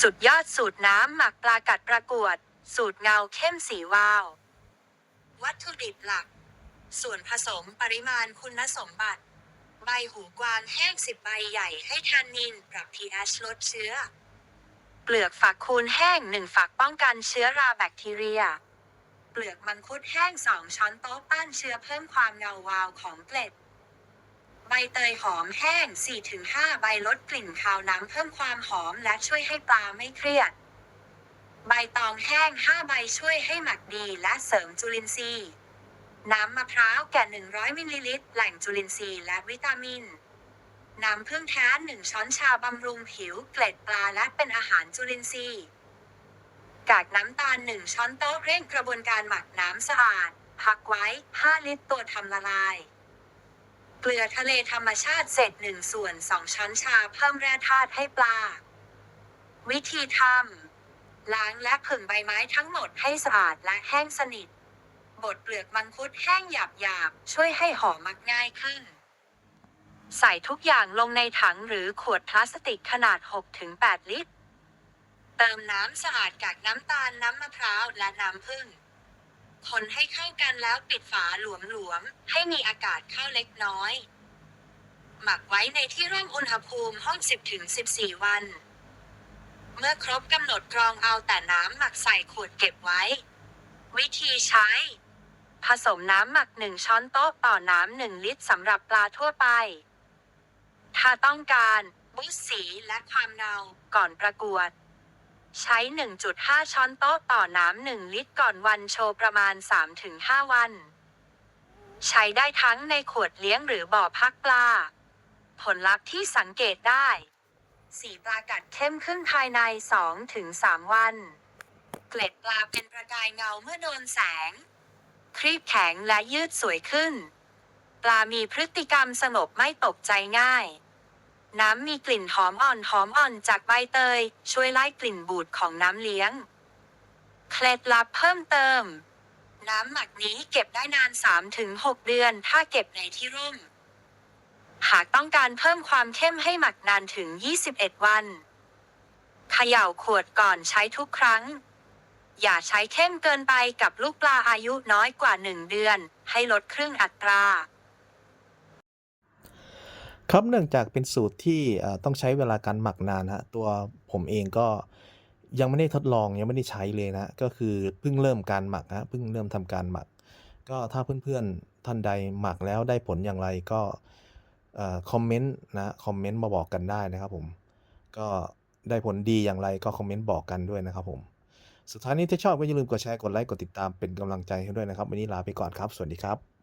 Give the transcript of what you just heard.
สุดยอดสูตรน้ำหมักปลากัดประกวด สูตรเงาเข้มสีวาว วัตถุดิบหลัก ส่วนผสมปริมาณคุณสมบัติ ใบหูกวางแห้ง10ใบใหญ่ให้ทานนินปรับ pH ลดเชื้อ เปลือกฝักคูณแห้ง1ฝักป้องกันเชื้อราแบคทีเรีย เปลือกมังคุดแห้ง2ช้อนโต๊ะต้านเชื้อเพิ่มความเงาวาวของเกล็ด ใบเตยหอมแห้ง 4-5 ใบลดกลิ่นคาวน้ำเพิ่มความหอมและช่วยให้ปลาไม่เครียด ใบตองแห้ง 5 ใบช่วยให้หมักดีและเสริมจุลินทรีย์ น้ำมะพร้าวแก่ 100 มิลลิลิตร แหล่งจุลินทรีย์และวิตามิน น้ำผึ้งแท้1ช้อนชาบำรุงผิว เกล็ดปลาและเป็นอาหารจุลินทรีย์กากน้ำตาล 1 ช้อนโต๊ะเร่งกระบวนการหมักน้ำสะอาดพักไว้ 5 ลิตรตัวทำละลาย เกลือทะเลธรรมชาติเศษ1ส่วน2ช้อนชาเพิ่มแร่ธาตุให้ปลา วิธีทำล้างและผึ่งใบไม้ทั้งหมดให้สะอาดและแห้งสนิท บดเปลือกมังคุดแห้งหยาบๆ ช่วยให้ห่อมักง่ายขึ้น ใส่ทุกอย่างลงในถังหรือขวดพลาสติกขนาด 6-8 ลิตร เติมน้ำสะอาดกากน้ำตาลน้ำมะพร้าวและน้ำผึ้ง คนให้เข้ากันแล้วปิดฝาหลวมๆ ให้มีอากาศเข้าเล็กน้อย หมักไว้ในที่ร่มอุณหภูมิห้อง 10-14 วัน เมื่อครบกำหนดกรองเอาแต่น้ำหมักใส่ขวดเก็บไว้ วิธีใช้ ผสมน้ำหมัก 1 ช้อนโต๊ะต่อน้ำ 1 ลิตรสำหรับปลาทั่วไป ถ้าต้องการบูสต์สีและความเงาก่อนประกวด ใช้ 1.5 ช้อนโต๊ะต่อน้ำ1ลิตรก่อนวันโชว์ประมาณ 3-5 วัน ใช้ได้ทั้งในขวดเลี้ยงหรือบ่อพักปลา ผลลัพธ์ที่สังเกตได้ สีปลากัดเข้มขึ้นภายใน 2-3 วัน เกล็ดปลาเป็นประกายเงาเมื่อโดนแสง ครีบแข็งและยืดสวยขึ้น ปลามีพฤติกรรมสงบไม่ตกใจง่าย น้ำมีกลิ่นหอมอ่อนหอมอ่อนจากใบเตย ช่วยไล่กลิ่นบูดของน้ำเลี้ยง เคล็ดลับเพิ่มเติม น้ำหมักนี้เก็บได้นาน 3-6 เดือน ถ้าเก็บในที่ร่ม หากต้องการเพิ่มความเข้มให้หมักนานถึง 21 วันเขย่าขวดก่อนใช้ทุกครั้ง อย่าใช้เข้มเกินไปกับลูกปลาอายุน้อยกว่า 1 เดือน ให้ลดครึ่งอัตรา ครับเนื่องจากเป็นสูตรที่อ่อต้องใช้เวลาการหมักนานฮะตัวผมเองก็ยังไม่ได้ทดลองยังไม่ได้ใช้เลยนะ ก็คือเพิ่งเริ่มการหมักฮะเพิ่งเริ่มทำการหมัก ก็ถ้าเพื่อนๆท่านใดหมักแล้วได้ผลอย่างไรก็เอ่อคอมเมนต์นะคอมเมนต์มาบอกกันได้นะครับผมก็ได้ผลดีอย่างไรก็คอมเมนต์บอกกันด้วยนะครับผมสุดท้ายนี้ถ้าชอบก็อย่าลืมกดแชร์กดไลค์กดติดตามเป็นกำลังใจให้ด้วยนะครับ วันนี้ลาไปก่อนครับ สวัสดีครับ